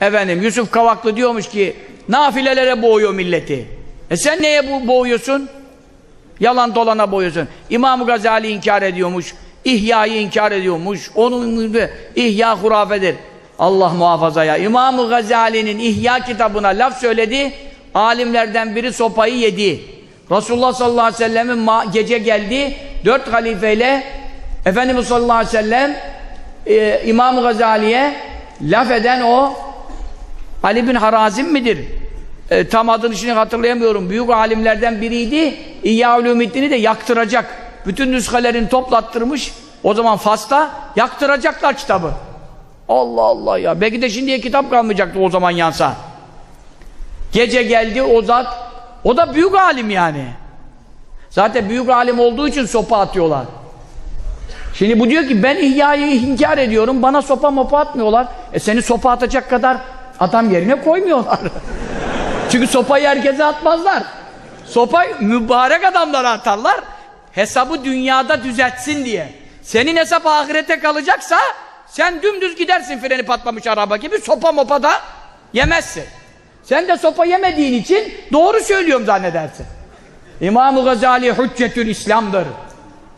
Efendim Yusuf Kavaklı diyormuş ki nafilelere boğuyor milleti. E sen neye bu boğuyorsun? Yalan dolana boğuyorsun. İmam Gazali inkar ediyormuş. İhya'yı inkar ediyormuş. Onun ihya hurafedir. Allah muhafaza ya. İmam Gazali'nin ihya kitabına laf söyledi. Alimlerden biri sopayı yedi. Resulullah sallallahu aleyhi ve sellem'in gece geldi. Dört halifeyle Efendimiz sallallahu aleyhi ve sellem e, İmam Gazali'ye laf eden o Ali bin Harazim midir? E, tam adını şimdi hatırlayamıyorum. Büyük alimlerden biriydi. İyya Ulumiddin'i de yaktıracak. Bütün nüshelerini toplattırmış. O zaman Fas'ta yaktıracaklar kitabı. Allah Allah ya. Belki de şimdiye kitap kalmayacaktı o zaman yansa. Gece geldi o zat. O da büyük alim yani. Zaten büyük alim olduğu için sopa atıyorlar. Şimdi bu diyor ki ben ihyayı inkar ediyorum. Bana sopa mopa atmıyorlar. E seni sopa atacak kadar adam yerine koymuyorlar. Çünkü sopayı herkese atmazlar. Sopayı mübarek adamlara atarlar. Hesabı dünyada düzeltsin diye. Senin hesap ahirete kalacaksa sen dümdüz gidersin freni patlamış araba gibi sopa mopa da yemezsin. Sen de sopa yemediğin için doğru söylüyorum zannedersin. İmam-ı Gazali hüccetül İslam'dır.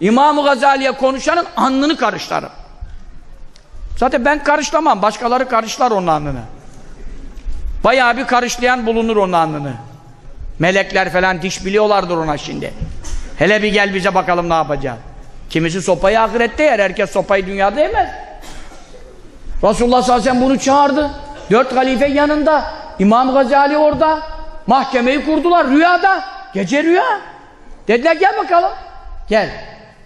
İmam-ı Gazali'ye konuşanın alnını karışlarım. Zaten ben karışlamam. Başkaları karışlar onun alnını. Bayağı bir karışlayan bulunur onun alnını. Melekler falan diş biliyorlardır ona şimdi. Hele bir gel bize bakalım ne yapacağız. Kimisi sopayı ahirette yer. Herkes sopayı dünyada yemez. Resulullah sallallahu aleyhi ve sellem bunu çağırdı. Dört halife yanında. İmam Gazali orada. Mahkemeyi kurdular rüyada. Gece rüya. Dediler gel bakalım. Gel.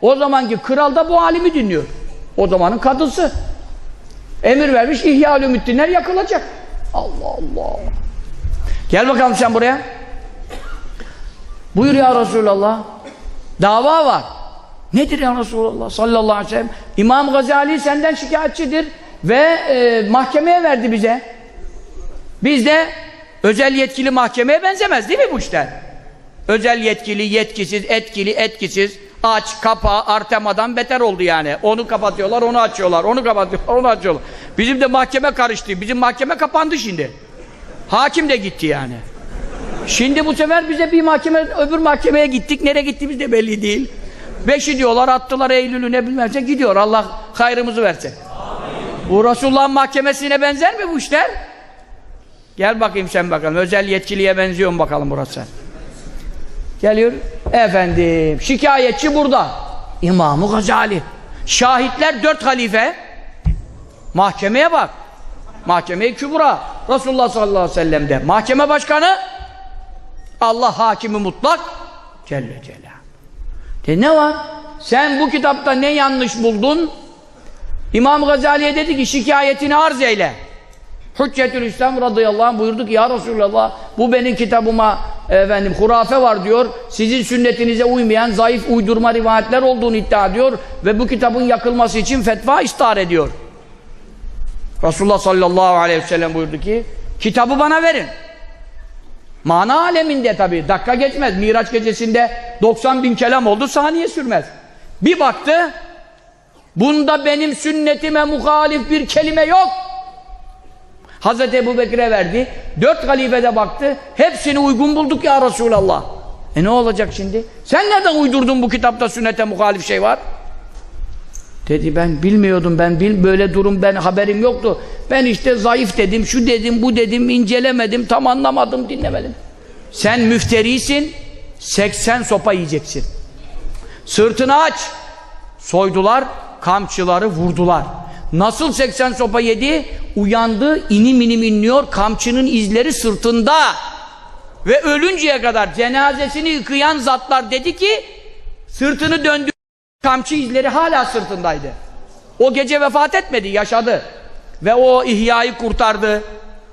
O zamanki kral da bu alimi dinliyor. O zamanın kadısı. Emir vermiş İhya Ulumuddinler yakılacak. Allah Allah. Gel bakalım sen buraya. Buyur ya Resulallah. Dava var. Nedir ya Resulallah sallallahu aleyhi ve sellem? İmam Gazali senden şikayetçidir ve e, mahkemeye verdi bize. Biz de özel yetkili mahkemeye benzemez değil mi bu işler? Özel yetkili, yetkisiz, etkili, etkisiz, aç, kapa, Artema'dan beter oldu yani. Onu kapatıyorlar, onu açıyorlar, onu kapatıyorlar, onu açıyorlar. Bizim de mahkeme karıştı. Bizim mahkeme kapandı şimdi. Hakim de gitti yani. Şimdi bu sefer bize bir mahkeme, öbür mahkemeye gittik. Nereye gittiğimiz de belli değil. Beşi diyorlar, attılar Eylül'ü ne bilmezse gidiyor. Allah hayrımızı versin. Bu Resulullah'ın mahkemesine benzer mi bu işler? Gel bakayım sen bakalım. Özel yetkiliye benziyor mu bakalım burası? Geliyor. Efendim, şikayetçi burada. İmam-ı Gazali. Şahitler dört halife. Mahkemeye bak. Mahkeme-i Kübra. Resulullah sallallahu aleyhi ve sellem'de. Mahkeme başkanı Allah hakimi mutlak Celle Celal. De ne var? Sen bu kitapta ne yanlış buldun? İmam Gazali'ye dedi ki şikayetini arz eyle. Hüccetül İslam radıyallahu anh buyurdu ki ya Resulallah bu benim kitabıma efendim hurafe var diyor. Sizin sünnetinize uymayan zayıf uydurma rivayetler olduğunu iddia ediyor ve bu kitabın yakılması için fetva istihar ediyor. Resulullah sallallahu aleyhi ve sellem buyurdu ki kitabı bana verin. Mana aleminde tabi dakika geçmez. Miraç gecesinde 90 bin kelam oldu saniye sürmez. Bir baktı bunda benim sünnetime muhalif bir kelime yok. Hazreti Ebu Bekir'e verdi. Dört halifede baktı. Hepsini uygun bulduk ya Resulallah. E ne olacak şimdi? Sen nereden uydurdun bu kitapta sünnete muhalif şey var? Dedi ben bilmiyordum ben bil böyle durum ben haberim yoktu. Ben işte zayıf dedim, şu dedim, bu dedim, incelemedim, tam anlamadım, dinlemedim. Sen müfterisin, 80 sopa yiyeceksin. Sırtını aç. Soydular, kamçıları vurdular. Nasıl 80 sopa yedi? Uyandı, inim inim inliyor, kamçının izleri sırtında. Ve ölünceye kadar cenazesini yıkayan zatlar dedi ki, sırtını döndü, kamçı izleri hala sırtındaydı. O gece vefat etmedi, yaşadı. Ve o ihyayı kurtardı.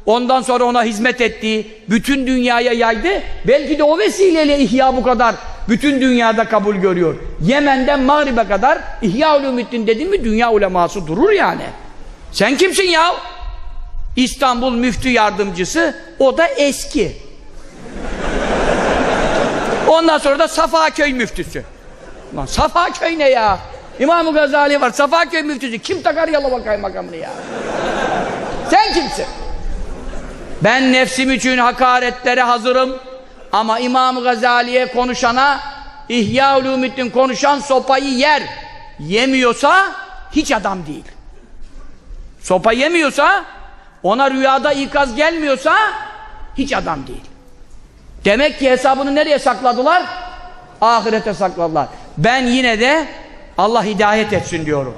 Ondan sonra ona hizmet etti. Bütün dünyaya yaydı. Belki de o vesileyle ihya bu kadar bütün dünyada kabul görüyor. Yemen'den Mağrib'e kadar İhya Ulumuddin dedin mi dünya uleması durur yani. Sen kimsin ya? İstanbul müftü yardımcısı o da eski. Ondan sonra da Safaköy müftüsü. Lan Safaköy ne ya? İmam-ı Gazali var. Safaköy müftüsü. Kim takar Yalova kaymakamını ya? Sen kimsin? Ben nefsim için hakaretlere hazırım. Ama İmam Gazali'ye konuşana İhya Ulumuddin konuşan sopayı yer. Yemiyorsa hiç adam değil. Sopa yemiyorsa ona rüyada ikaz gelmiyorsa hiç adam değil. Demek ki hesabını nereye sakladılar? Ahirete sakladılar. Ben yine de Allah hidayet etsin diyorum.